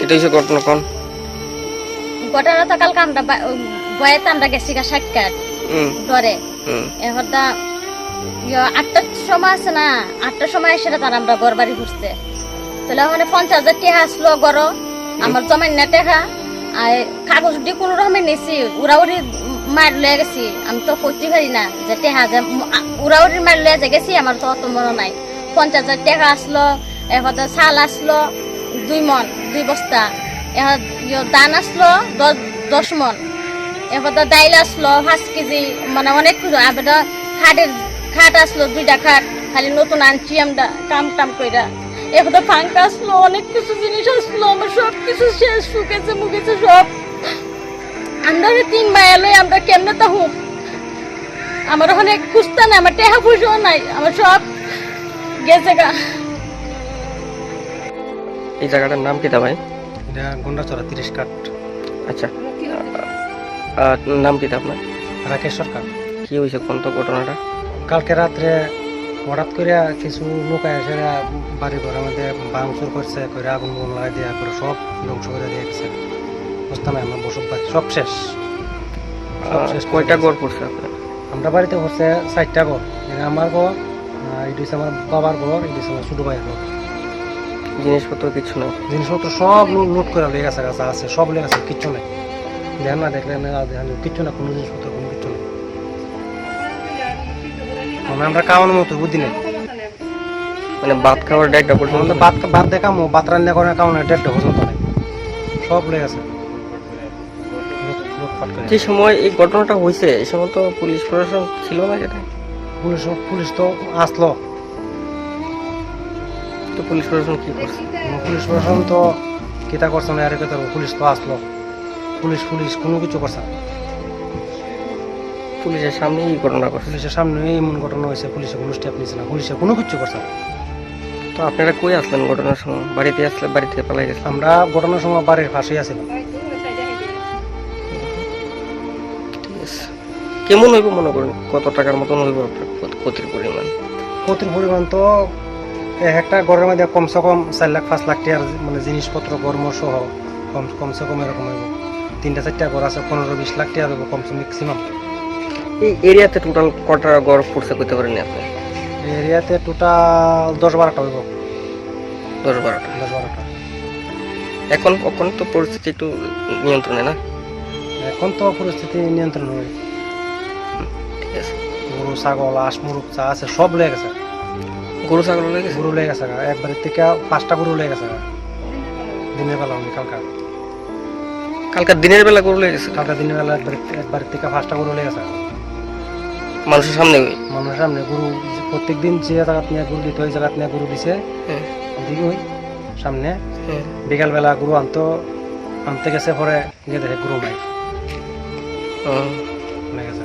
এটা হচ্ছে ঘটনা কোন? ঘটনা তো কালকে আমরা বা- বয়েতে আমরা গেছি গা সাক্ষাৎ। হুম এখন তা আটটার সময় আছে না? আটটার সময় এসে তার আমরা ঘর বাড়ি ঘুরছে। তাহলে ওখানে পঞ্চাশ হাজার টাকা আসলো গড় আমার জমাই না টাকা আর কাগজ দিয়ে কোনো রকমে নিছি। উড়াউড়ি মার লয়ে গেছি। আমি তো করতে পারি না যে টেহা যে উড়াউড়ি মার লয়ে যে গেছি আমার তো অত মনে নাই। পঞ্চাশ হাজার টাকা আসলো এখন চাল আসলো। দুই মন, দুই বস্তা। দান আসলো দশ মন। তো ডাইল আসলো, পাঁচ কেজি মানে অনেক কিছু। আবার তো খাটের খাট আসলো, দুইটা খাট। খালি নতুন আনছি আমরা কাম টাম কইরা। তো ফাঙ্কা আসলো, অনেক কিছু জিনিস আসলো, আমার সব কিছু শেষ, শুকেছে মুখেছে সব। আমরা তিন মায়া লই আমরা কেমনে তো হুম আমার ওখানে খুঁজতে নাই, আমার টেহা পয়সাও নাই, আমার সব গেছে গা। এই জায়গাটার নাম কি ভাই? এটা গন্ডাচড়া তিরিশ কাঠ। আচ্ছা। নাম কি আপনার? রাকেশ সরকার। কি হয়েছে? কোন তো ঘটনাটা? কালকে রাত্রে হঠাৎ করে কিছু লোক এসে বাড়ি ঘর আমাদের বাংচুর করছে করে আগুন গুন লাগাই দেওয়া করে সব ধ্বংস করে দিয়ে গেছে। বুঝতাম না আমার বসত বাড়ি। সব শেষ। শেষ। কয়টা। গড় পড়ছে আপনার? আমরা বাড়িতে হচ্ছে চারটা ঘর। আমার ঘর এটা হচ্ছে আমার বাবার ঘর এটা হচ্ছে আমার ছোটো ভাইয়ের ঘর। জিনিসপত্র কিছু নাই। জিনিসপত্র সব লুট করে লেগে গেছে গাছ আছে সব লেগে গেছে কিচ্ছু নেই। দেখেন না দেখলেন না দেখেন কিচ্ছু না কোনো জিনিসপত্র কোনো কিচ্ছু নেই। মানে আমরা খাওয়ানোর মতো বুদ্ধি নেই। মানে ভাত খাওয়ার ডাইটা পর্যন্ত আমাদের ভাত ভাত দেখামো ভাত রান্না করে খাওয়ানো দেড়টা পর্যন্ত নেই। সব লেগে গেছে। যে সময় এই ঘটনাটা হয়েছে এই সময় তো পুলিশ প্রশাসন ছিল না যেটা পুলিশ পুলিশ তো আসলো। তো পুলিশ প্রশাসন কি করছে? পুলিশ প্রশাসন তো কিতা করছে না আর কথা পুলিশ তো আসলো। পুলিশ পুলিশ কোনো কিছু করছে না। পুলিশের সামনে এই ঘটনা করছে পুলিশের সামনে এমন ঘটনা হয়েছে পুলিশে কোনো স্টেপ নিচ্ছে না পুলিশে কোনো কিছু করছে না। তো আপনারা কই আসলেন ঘটনার সময়? বাড়িতে আসলে বাড়ি থেকে পালাই গেছেন? আমরা ঘটনার সময় বাড়ির পাশেই আছিলাম কেমন হইব মনে করেন? কত টাকার মতন হইব আপনার ক্ষতির পরিমাণ? ক্ষতির পরিমাণ তো এক একটা ঘরের মধ্যে কমসে কম চার লাখ পাঁচ লাখ টাকার মানে জিনিসপত্র গরম সহ কম কমসে কম এরকম হইব। তিনটা চারটা ঘর আছে পনেরো বিশ লাখ টাকা দেবো কমসে ম্যাক্সিমাম এই এরিয়াতে টোটাল কটা গড় পড়ছে করতে পারেন আপনি? এরিয়াতে টোটাল দশ বারোটা হইব। দশ বারোটা। দশ বারোটা। এখন এখন তো পরিস্থিতি একটু নিয়ন্ত্রণে না? এখন তো পরিস্থিতি নিয়ন্ত্রণ আছে। গরু ছাগল আশ মুরুখ চা আছে সব লেগে গেছে। গরু ছাগল গেছে? গরু লেগে গেছে গা। একবারের থেকে পাঁচটা গরু লেগে গেছে। দিনের বেলা আমি কালকা কালকে দিনের বেলা গরু লেগে গেছে? কালকা দিনের বেলা একবার একবারের থেকে পাঁচটা গরু লেগে গেছে মানুষের সামনে মানুষের সামনে গরু প্রত্যেক দিন যে জায়গাত নিয়ে গরু দিতে ওই জায়গাত নিয়ে গরু দিছে হ্যাঁ, ওদিকে ওই সামনে। হ্যাঁ। বিকালবেলা গরু আনতো আনতে গেছে পরে গিয়ে দেখে গরু নাই ও, লেগে গেছে।